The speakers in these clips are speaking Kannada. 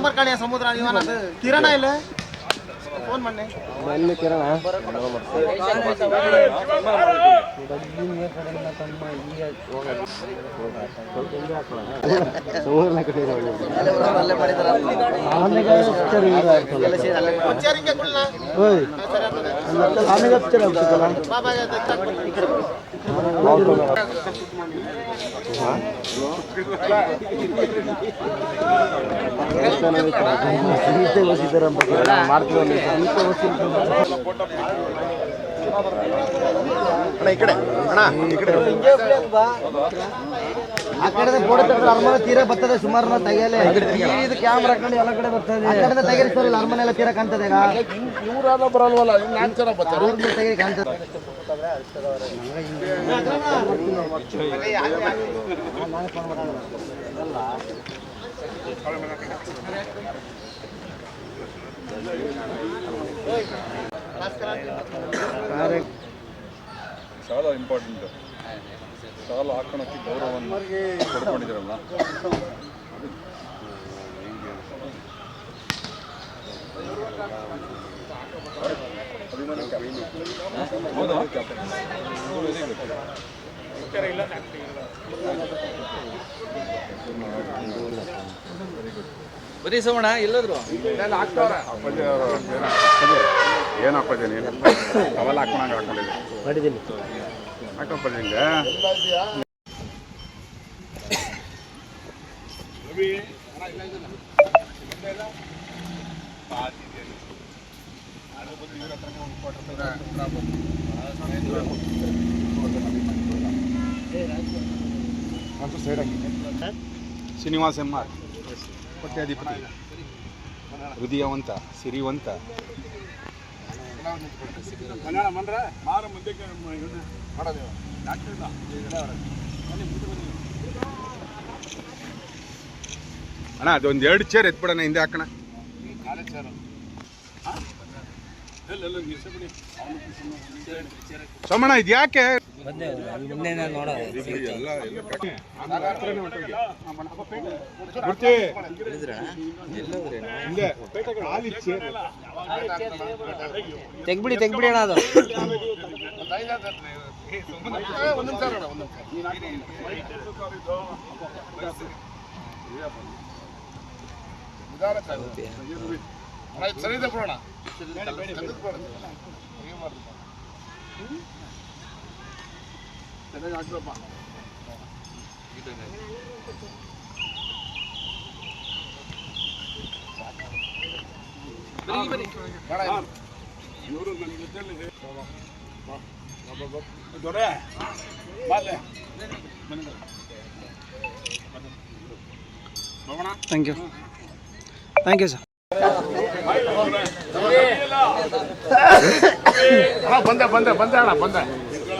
ನಂಬರ್ ಕಾಣಿ ಸಮುದ್ರ ಇವನದು ಕಿರಣ ಇಲ್ಲ ಫೋನ್ ಮಾಡಿ ಬನ್ನಿ ಕಿರಣ ಸಮುದ್ರ ಕಡೆ ಒಂಚೂರು ಹಿಂಗೆ ಕುಳ್ಳ ಓಯ್ ಆಮೇಲೆ ಹಚ್ಚಿರ ಬಾಬಾ ಗೀತೆ ಓದಿದ್ದಾರೆ ಮಾಡ್ತೀವಿ ಗೀತೆ ಅಣ್ಣ ಈ ಕಡೆ. ಅಣ್ಣ ಈ ಕಡೆ. ಆ ಕಡೆ ಫೋಟೋ ತೆಗೆದ್ರೆ ಅರಮನೆ ತೀರಾ ಬರ್ತದೆ ಸುಮಾರು ತೆಗೆಯಲೆ. ಇದು ಕ್ಯಾಮ್ರಾ ಹಾಕೊಂಡು ಎಲ್ಲ ಕಡೆ ಬರ್ತದೆ. ಆ ಕಡೆ ತೆಗೀರಿ ಸರ್ ಅರಮನೆ ಎಲ್ಲ ತೀರಾ ಕಾಣ್ತದೆ ಈಗ. ಇವ್ರಾದ ಬರಲ್ವಲ್ಲ ನಾಲ್ಕು ಜನ ಬರ್ತಾರೆ ಅವ್ರ ಮೇಲೆ ತೆಗೀರಿ ಕಾಣ್ತದೆ చాలా ಇಂಪಾರ್ಟೆಂಟ್. ಸಾಲ ಹಾಕೋಣಕ್ಕೆ ಗೌರವವನ್ನು ಪಡ್ಕೊಂಡಿದ್ದೀರಲ್ಲ ಹೌದಾ? ಬರೀ ಸೋಮಣ್ಣ ಎಲ್ಲದ್ರು? ಏನು ನೀನು? ಅವೆಲ್ಲ ಹಾಕೊಂಡಂಗೆ ಶ್ರೀನಿವಾಸ್ ಎಂ ಆರ್. ಕೋಟ್ಯಾಧಿಪತಿ. ಹೃದಯವಂತ ಸಿರಿವಂತ. ಅಣ್ಣ ಅದೊಂದು ಎರಡು ಚೇರ್ ಎತ್ಬಿಡಣ ಹಿಂದೆ ಹಾಕೋಣ. ಸೋಮಣ್ಣ ಇದು ಯಾಕೆ ತೆಗ್ಬಿಡಿ ತೆಗ್ಬಿಡಿ ಅಣ್ಣ ಅದು ಸರಿ ಇದೆ ಬಿಡೋಣ ಚೆನ್ನಾಗಿ ಹಾಕ್ರಪ್ಪ ಇವರು ನನ್ನ ಜೊತೆಲಿ ದೊರೆ ಬಾಲೆ ಹೋಗೋಣ thank you thank you sir ಹಾ ಬಂದೆ ಬಂದೆ ಬಂದೆ ಅಣ್ಣ ಬಂದೆ ಇಲ್ಲಿ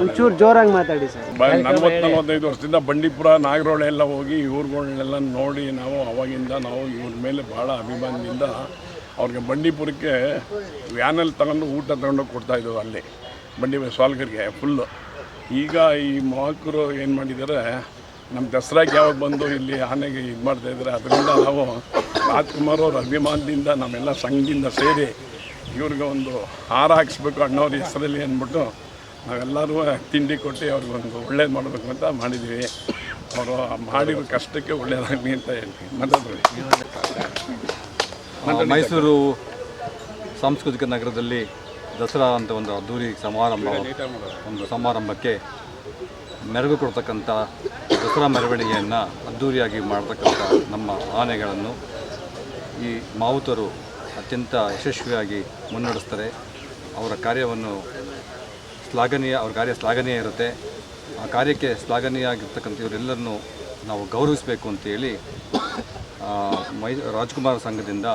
ಒಂಚೂರು ಜೋರಾಗಿ ಮಾತಾಡಿ ಸರ್. ನಲ್ವತ್ತು ನಲ್ವತ್ತೈದು ವರ್ಷದಿಂದ ಬಂಡೀಪುರ ನಾಗರೋಳೆ ಎಲ್ಲ ಹೋಗಿ ಇವ್ರುಗಳನ್ನೆಲ್ಲ ನೋಡಿ ನಾವು ಅವಾಗಿಂದ ನಾವು ಇವ್ರ ಮೇಲೆ ಭಾಳ ಅಭಿಮಾನದಿಂದ ಅವ್ರಿಗೆ ಬಂಡೀಪುರಕ್ಕೆ ವ್ಯಾನಲ್ಲಿ ತಗೊಂಡು ಊಟ ತಗೊಂಡೋಗಿ ಕೊಡ್ತಾಯಿದ್ದೆವು ಅಲ್ಲಿ, ಬಂಡಿ ಸ್ವಾಲ್ಕರಿಗೆ ಫುಲ್ಲು ಈಗ ಈ ಮಹಾಕರು ಏನು ಮಾಡಿದ್ದಾರೆ ನಮ್ಮ ದಸರಾಗೆ ಯಾವಾಗ ಬಂದು ಇಲ್ಲಿ ಆನೆಗೆ ಇದು ಮಾಡ್ತಾಯಿದ್ದಾರೆ ಅದರಿಂದ ನಾವು ರಾಜ್ಕುಮಾರ್ ಅವ್ರ ಅಭಿಮಾನದಿಂದ ನಮ್ಮೆಲ್ಲ ಸಂಘದಿಂದ ಸೇರಿ ಇವ್ರಿಗೆ ಒಂದು ಹಾರ ಹಾಕ್ಸ್ಬೇಕು ಅಣ್ಣವ್ರ ಹೆಸರಲ್ಲಿ ಅಂದ್ಬಿಟ್ಟು ನಾವೆಲ್ಲರೂ ತಿಂಡಿ ಕೊಟ್ಟು ಅವ್ರಿಗೊಂದು ಒಳ್ಳೇದು ಮಾಡಬೇಕು ಅಂತ ಮಾಡಿದ್ದೀವಿ ಅವರು ಮಾಡಿರೋ ಕಷ್ಟಕ್ಕೆ ಒಳ್ಳೇದಾಗಲಿ ಅಂತ ಹೇಳ್ತೀವಿ ಮಾತಾಡ್ರಿ ಮೈಸೂರು ಸಾಂಸ್ಕೃತಿಕ ನಗರದಲ್ಲಿ ದಸರಾ ಅಂತ ಒಂದು ಅದ್ದೂರಿ ಸಮಾರಂಭ ಒಂದು ಸಮಾರಂಭಕ್ಕೆ ಮೆರುಗು ಕೊಡ್ತಕ್ಕಂಥ ದಸರಾ ಮೆರವಣಿಗೆಯನ್ನು ಅದ್ಧೂರಿಯಾಗಿ ಮಾಡ್ತಕ್ಕಂಥ ನಮ್ಮ ಆನೆಗಳನ್ನು ಈ ಮಾವುತರು ಅತ್ಯಂತ ಯಶಸ್ವಿಯಾಗಿ ಮುನ್ನಡೆಸ್ತಾರೆ. ಅವರ ಕಾರ್ಯವನ್ನು ಶ್ಲಾಘನೀಯ, ಅವ್ರ ಕಾರ್ಯ ಶ್ಲಾಘನೀಯ ಇರುತ್ತೆ. ಆ ಕಾರ್ಯಕ್ಕೆ ಶ್ಲಾಘನೀಯ ಆಗಿರ್ತಕ್ಕಂಥ ಇವರೆಲ್ಲರನ್ನು ನಾವು ಗೌರವಿಸಬೇಕು ಅಂತೇಳಿ ಮೈ, ರಾಜ್ಕುಮಾರ್ ಸಂಘದಿಂದ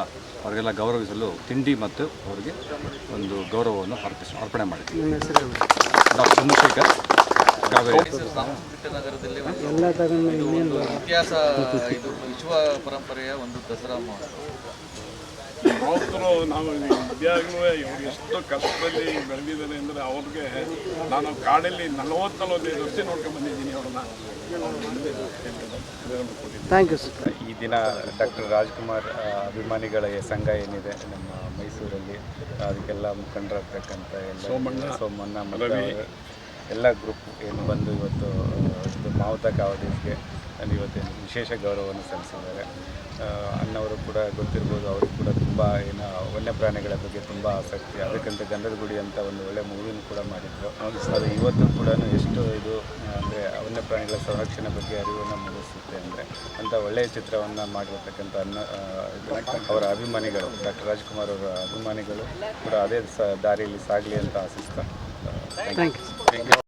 ಅವರಿಗೆಲ್ಲ ಗೌರವಿಸಲು ತಿಂಡಿ ಮತ್ತು ಅವರಿಗೆ ಒಂದು ಗೌರವವನ್ನು ಅರ್ಪಿಸ, ಅರ್ಪಣೆ ಮಾಡಿದ್ದೀವಿ. ಡಾಕ್ಟರ್ ಚಂದ್ರಶೇಖರ್ ನಗರದಲ್ಲಿ ಒಂದು ಇದು ಒಂದು ಇತಿಹಾಸ ಇದು ವಿಶ್ವ ಪರಂಪರೆಯ ಒಂದು ದಸರಾ ಮಹೋತ್ಸವ. ರೈತರು ನಾವು ಇದಾಗಲೂ ಇವ್ರು ಎಷ್ಟು ಕಷ್ಟದಲ್ಲಿ ಬೆಳೆದಿದ್ದಾರೆ ಅಂದರೆ ಅವ್ರಿಗೆ ನಾನು ಕಾಡಲ್ಲಿ ನಲವತ್ತು ನಲವತ್ತೈದು ವರ್ಷ ನೋಡ್ಕೊಂಡು ಬಂದಿದ್ದೀನಿ ಅವ್ರನ್ನ. ಈ ದಿನ ಡಾಕ್ಟರ್ ರಾಜ್ಕುಮಾರ್ ಅಭಿಮಾನಿಗಳ ಸಂಘ ಏನಿದೆ ನಮ್ಮ ಮೈಸೂರಲ್ಲಿ ಅದಕ್ಕೆಲ್ಲ ಮುಖಂಡರಾಗ್ತಕ್ಕಂಥ ಎಲ್ಲ ಸೋಮಣ್ಣ, ಸೋಮಣ್ಣ ಮತ್ತು ಎಲ್ಲ ಗ್ರೂಪ್ ಏನು ಬಂದು ಇವತ್ತು ಇದು ಮಾವುತ ಕಾವಡಿಗೆ ಅಲ್ಲಿ ಇವತ್ತೇನು ವಿಶೇಷ ಗೌರವವನ್ನು ಸಲ್ಲಿಸಿದ್ದಾರೆ. ಅಣ್ಣವರು ಕೂಡ ಗೊತ್ತಿರ್ಬೋದು ಅವರು ಕೂಡ ತುಂಬ ಏನು ವನ್ಯಪ್ರಾಣಿಗಳ ಬಗ್ಗೆ ತುಂಬ ಆಸಕ್ತಿ. ಅದಕ್ಕಂತ ಗಂಧದ ಗುಡಿ ಅಂತ ಒಂದು ಒಳ್ಳೆ ಮೂವಿನೂ ಕೂಡ ಮಾಡಿದ್ರು. ಅದು ಇವತ್ತು ಕೂಡ ಎಷ್ಟು ಇದು ಅಂದರೆ ವನ್ಯಪ್ರಾಣಿಗಳ ಸಂರಕ್ಷಣೆ ಬಗ್ಗೆ ಅರಿವನ್ನು ಮೂಡಿಸುತ್ತೆ ಅಂದರೆ ಅಂಥ ಒಳ್ಳೆಯ ಚಿತ್ರವನ್ನು ಮಾಡಿರತಕ್ಕಂಥ ಅನ್ನ ಅವರ ಅಭಿಮಾನಿಗಳು ಡಾಕ್ಟರ್ ರಾಜ್ಕುಮಾರ್ ಅವರ ಅಭಿಮಾನಿಗಳು ಕೂಡ ಅದೇ ಸ ದಾರಿಯಲ್ಲಿ ಸಾಗಲಿ ಅಂತ ಆಶಿಸ್ತಾ ಥ್ಯಾಂಕ್ ಯು